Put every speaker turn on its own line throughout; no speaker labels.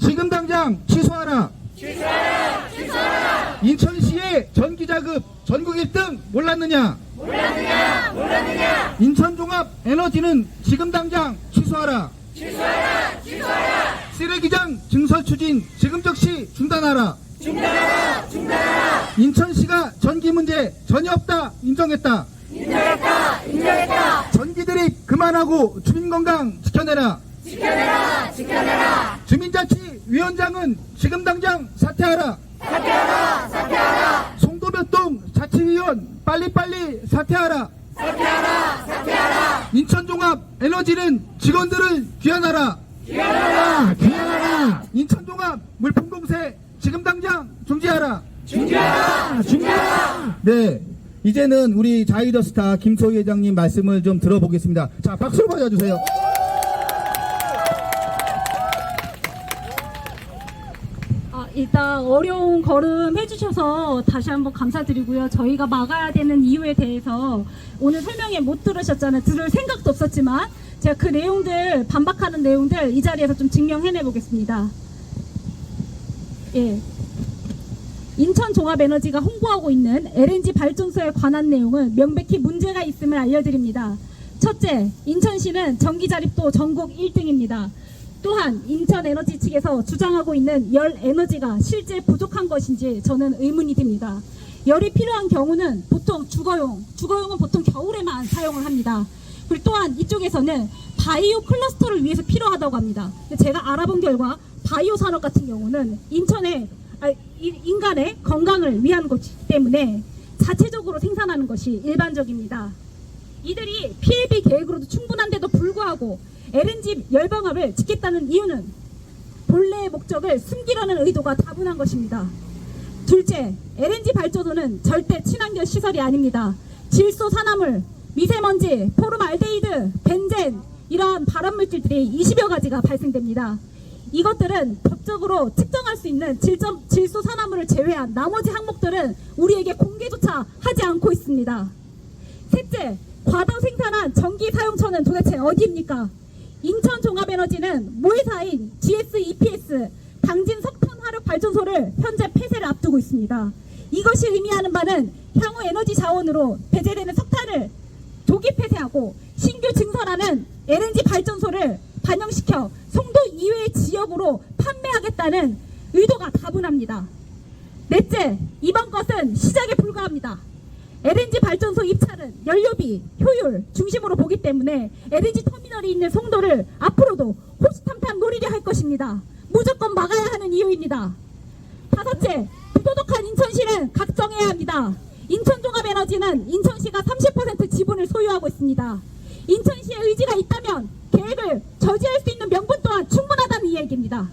지금 당장 취소하라. 인천시의 전기자급 전국 1등 몰랐느냐? 몰랐느냐? 몰랐느냐? 인천 종합 에너지는 지금 당장 취소하라. 취소하라. 취소하라. 쓰레기장 증설 추진 지금 즉시 중단하라. 중단하라. 중단하라. 인천시가 전기 문제 전혀 없다 인정했다. 인정했다. 인정했다. 전기 드립 그만하고 주민 건강 지켜내라. 지켜내라. 지켜내라. 주민자치위원장은 지금 당장 사퇴하라. 송도몇동 자치위원 빨리빨리 사퇴하라. 사퇴하라. 사퇴하라. 인천종합 에너지는 직원들을 귀환하라. 귀환하라. 귀환하라. 인천종합 물품공세 지금 당장 중지하라. 중지하라. 중지하라. 네. 이제는 우리 자이더스타 김소희 회장님 말씀을 좀 들어보겠습니다. 자, 박수로 맞아주세요.
일단 어려운 걸음 해주셔서 다시 한번 감사드리고요. 저희가 막아야 되는 이유에 대해서 오늘 설명회 못 들으셨잖아요. 들을 생각도 없었지만 제가 그 내용들 반박하는 내용들 이 자리에서 좀 증명해내 보겠습니다. 예. 인천 종합에너지가 홍보하고 있는 LNG 발전소에 관한 내용은 명백히 문제가 있음을 알려드립니다. 첫째, 인천시는 전기 자립도 전국 1등입니다. 또한 인천에너지 측에서 주장하고 있는 열 에너지가 실제 부족한 것인지 저는 의문이 듭니다. 열이 필요한 경우는 보통 주거용, 주거용은 보통 겨울에만 사용을 합니다. 그리고 또한 이쪽에서는 바이오 클러스터를 위해서 필요하다고 합니다. 제가 알아본 결과 바이오 산업 같은 경우는 인천의 아, 이- 인간의 건강을 위한 것이기 때문에 자체적으로 생산하는 것이 일반적입니다. 이들이 PLB 계획으로도 충분한데도 불구하고 LNG 열방압을 짓겠다는 이유는 본래의 목적을 숨기려는 의도가 다분한 것입니다. 둘째, LNG 발전소는 절대 친환경 시설이 아닙니다. 질소 산화물, 미세먼지, 포름알데히드, 벤젠 이러한 발암물질들이 20여 가지가 발생됩니다. 이것들은 법적으로 측정할 수 있는 질점, 질소 산화물을 제외한 나머지 항목들은 우리에게 공개조차 하지 않고 있습니다. 셋째, 과당 생산한 전기 사용처는 도대체 어디입니까? 인천 종합에너지는 모회사인 GS EPS 당진 석탄 화력 발전소를 현재 폐쇄를 앞두고 있습니다. 이것이 의미하는 바는 향후 에너지 자원으로 배제되는 석탄을 조기 폐쇄하고 신규 증설하는 LNG 발전소를 반영시켜 송도 이외의 지역으로 판매하겠다는 의도가 다분합니다. 넷째, 이번 것은 시작에 불과합니다. LNG 발전소 입찰은 연료비, 효율 중심으로 보기 때문에 LNG 터미널이 있는 송도를 앞으로도 호시탐탐 노리려 할 것입니다. 무조건 막아야 하는 이유입니다. 다섯째, 부도덕한 인천시는 각정해야 합니다. 인천종합에너지는 인천시가 30% 지분을 소유하고 있습니다. 인천시의 의지가 있다면 계획을 저지할 수 있는 명분 또한 충분하다는 이야기입니다.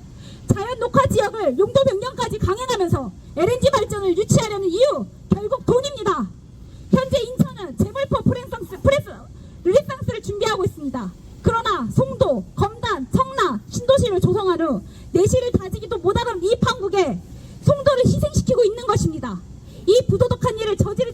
자연 녹화 지역을 용도 변경까지 강행하면서 LNG 발전을 유치하려는 이유 이 부도덕한 일을 저지를